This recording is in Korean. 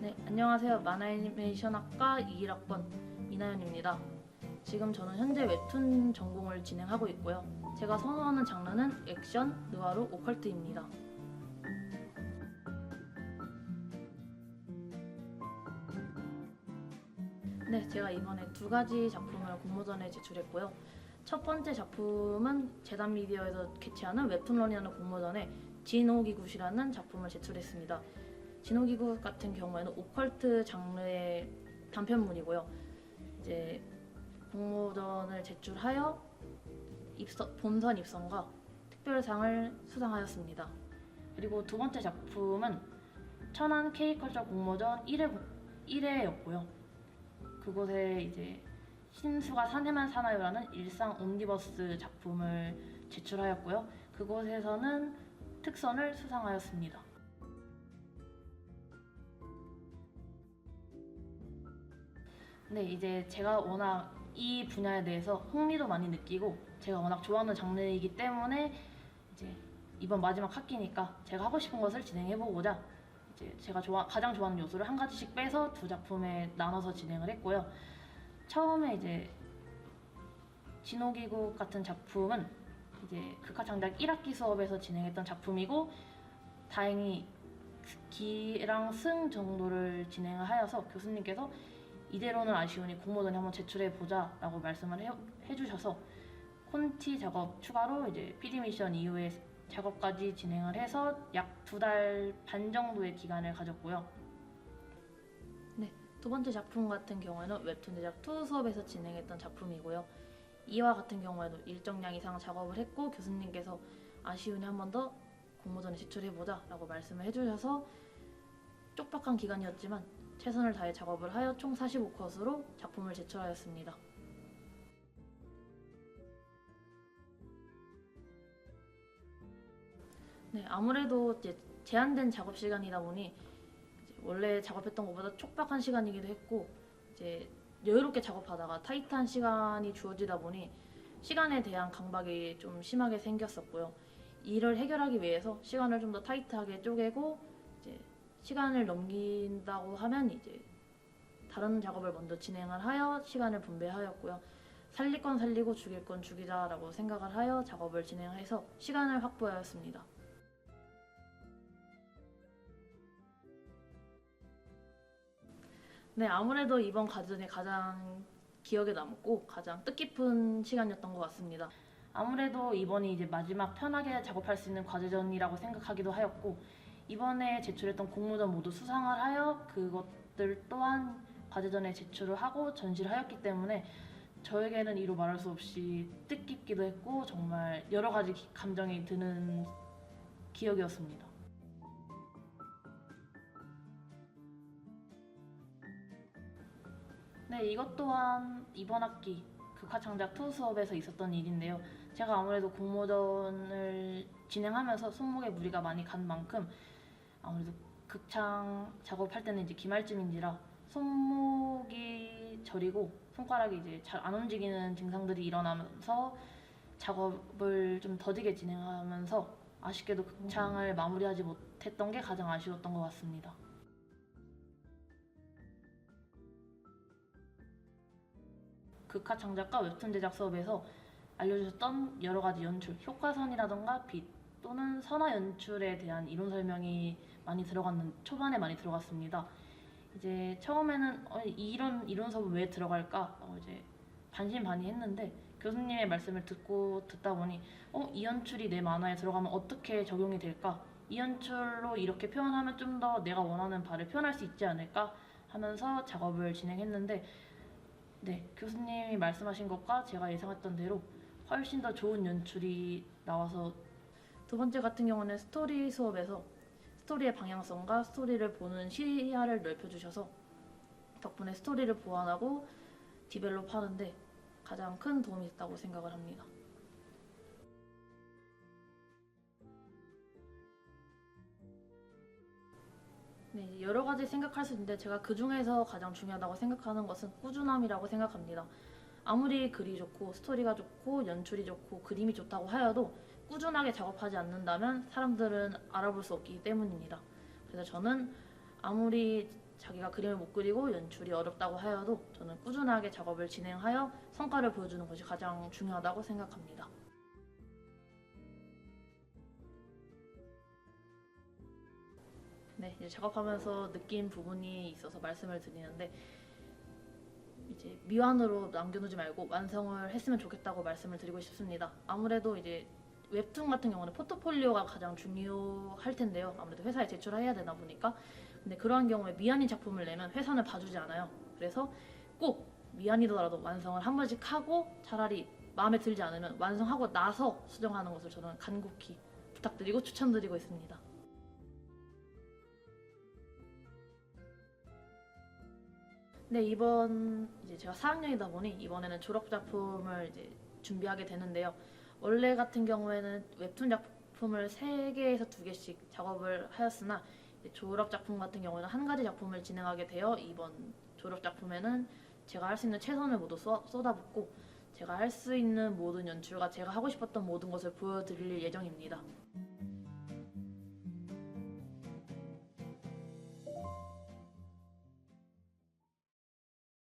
네, 안녕하세요. 만화애니메이션학과 21학번 이나연입니다. 지금 저는 현재 웹툰 전공을 진행하고 있고요. 제가 선호하는 장르는 액션, 느와르, 오컬트입니다. 네, 제가 이번에 두 가지 작품을 공모전에 제출했고요. 첫 번째 작품은 재단 미디어에서 개최하는 웹툰런이라는 공모전에 진오기굿이라는 작품을 제출했습니다. 진호기구 같은 경우에는 오컬트 장르의 단편문이고요. 이제 공모전을 제출하여 입선, 본선 입선과 특별상을 수상하였습니다. 그리고 두 번째 작품은 천안 K컬처 공모전 1회, 1회였고요. 그곳에 이제 신수가 사내만 사나요라는 일상 옴니버스 작품을 제출하였고요. 그곳에서는 특선을 수상하였습니다. 네, 이제 제가 워낙 이 분야에 대해서 흥미도 많이 느끼고 제가 워낙 좋아하는 장르이기 때문에 이제 이번 마지막 학기니까 제가 하고 싶은 것을 진행해보고자 이제 제가 좋아, 가장 좋아하는 요소를 한 가지씩 빼서 두 작품에 나눠서 진행을 했고요. 처음에 이제 진호기국 같은 작품은 이제 극화장작 1학기 수업에서 진행했던 작품이고 다행히 기랑 승 정도를 진행을 하여서 교수님께서 이대로는 아쉬우니 공모전에 한번 제출해 보자 라고 말씀을 해, 해주셔서 콘티 작업 추가로 이제 PD 미션 이후에 작업까지 진행을 해서 약 두 달 반 정도의 기간을 가졌고요. 네, 두 번째 작품 같은 경우에는 웹툰 제작 2 수업에서 진행했던 작품이고요. 이와 같은 경우에도 일정량 이상 작업을 했고 교수님께서 아쉬우니 한 번 더 공모전에 제출해 보자 라고 말씀을 해주셔서 쪽박한 기간이었지만 최선을 다해 작업을 하여 총 45컷으로 작품을 제출하였습니다. 네, 아무래도 이제 제한된 작업 시간이다 보니 원래 작업했던 것보다 촉박한 시간이기도 했고 이제 여유롭게 작업하다가 타이트한 시간이 주어지다 보니 시간에 대한 강박이 좀 심하게 생겼었고요. 이를 해결하기 위해서 시간을 좀 더 타이트하게 쪼개고 이제 시간을 넘긴다고 하면 이제 다른 작업을 먼저 진행을 하여 시간을 분배하였고요. 살릴 건 살리고 죽일 건 죽이자라고 생각을 하여 작업을 진행해서 시간을 확보하였습니다. 네, 아무래도 이번 과정이 가장 기억에 남고 가장 뜻깊은 시간이었던 것 같습니다. 아무래도 이번이 이제 마지막 편하게 작업할 수 있는 과제전이라고 생각하기도 하였고 이번에 제출했던 공모전 모두 수상을 하여 그것들 또한 과제전에 제출을 하고 전시를 하였기 때문에 저에게는 이루 말할 수 없이 뜻깊기도 했고 정말 여러 가지 기- 감정이 드는 기억이었습니다. 네, 이것 또한 이번 학기 극화창작 2 수업에서 있었던 일인데요. 제가 아무래도 공모전을 진행하면서 손목에 무리가 많이 간 만큼 아무래도 극창 작업할 때는 이제 기말쯤인지라 손목이 저리고 손가락이 이제 잘 안 움직이는 증상들이 일어나면서 작업을 좀 더디게 진행하면서 아쉽게도 극창을 마무리하지 못했던 게 가장 아쉬웠던 것 같습니다. 극화 창작과 웹툰 제작 수업에서 알려주셨던 여러 가지 연출, 효과선이라던가 빛 또는 선화 연출에 대한 이론 설명이 많이 들어갔는 초반에 많이 들어갔습니다. 이제 처음에는 어, 이런 이론 수업은 왜 들어갈까 어, 이제 반신반의했는데 교수님의 말씀을 듣고 듣다 보니 어, 이 연출이 내 만화에 들어가면 어떻게 적용이 될까? 이 연출로 이렇게 표현하면 좀 더 내가 원하는 바를 표현할 수 있지 않을까? 하면서 작업을 진행했는데 네, 교수님이 말씀하신 것과 제가 예상했던 대로 훨씬 더 좋은 연출이 나와서 두 번째 같은 경우는 스토리 수업에서 스토리의 방향성과 스토리를 보는 시야를 넓혀주셔서 덕분에 스토리를 보완하고 디벨롭 하는데 가장 큰 도움이 됐다고 생각을 합니다. 네, 여러 가지 생각할 수 있는데 제가 그 중에서 가장 중요하다고 생각하는 것은 꾸준함이라고 생각합니다. 아무리 글이 좋고 스토리가 좋고 연출이 좋고 그림이 좋다고 하여도 꾸준하게 작업하지 않는다면 사람들은 알아볼 수 없기 때문입니다. 그래서 저는 아무리 자기가 그림을 못 그리고 연출이 어렵다고 하여도 저는 꾸준하게 작업을 진행하여 성과를 보여주는 것이 가장 중요하다고 생각합니다. 네, 이제 작업하면서 느낀 부분이 있어서 말씀을 드리는데 이제 미완으로 남겨놓지 말고 완성을 했으면 좋겠다고 말씀을 드리고 싶습니다. 아무래도 이제 웹툰 같은 경우는 포트폴리오가 가장 중요할 텐데요. 아무래도 회사에 제출해야 되다 보니까 근데 그러한 경우에 미완인 작품을 내면 회사는 봐주지 않아요. 그래서 꼭 미완이더라도 완성을 한 번씩 하고 차라리 마음에 들지 않으면 완성하고 나서 수정하는 것을 저는 간곡히 부탁드리고 추천드리고 있습니다. 네 이번 이제 제가 4학년이다 보니 이번에는 졸업 작품을 이제 준비하게 되는데요. 원래 같은 경우에는 웹툰 작품을 3개에서 2개씩 작업을 하였으나 졸업 작품 같은 경우는 한 가지 작품을 진행하게 되어 이번 졸업 작품에는 제가 할 수 있는 최선을 모두 쏟- 쏟아붓고 제가 할 수 있는 모든 연출과 제가 하고 싶었던 모든 것을 보여드릴 예정입니다.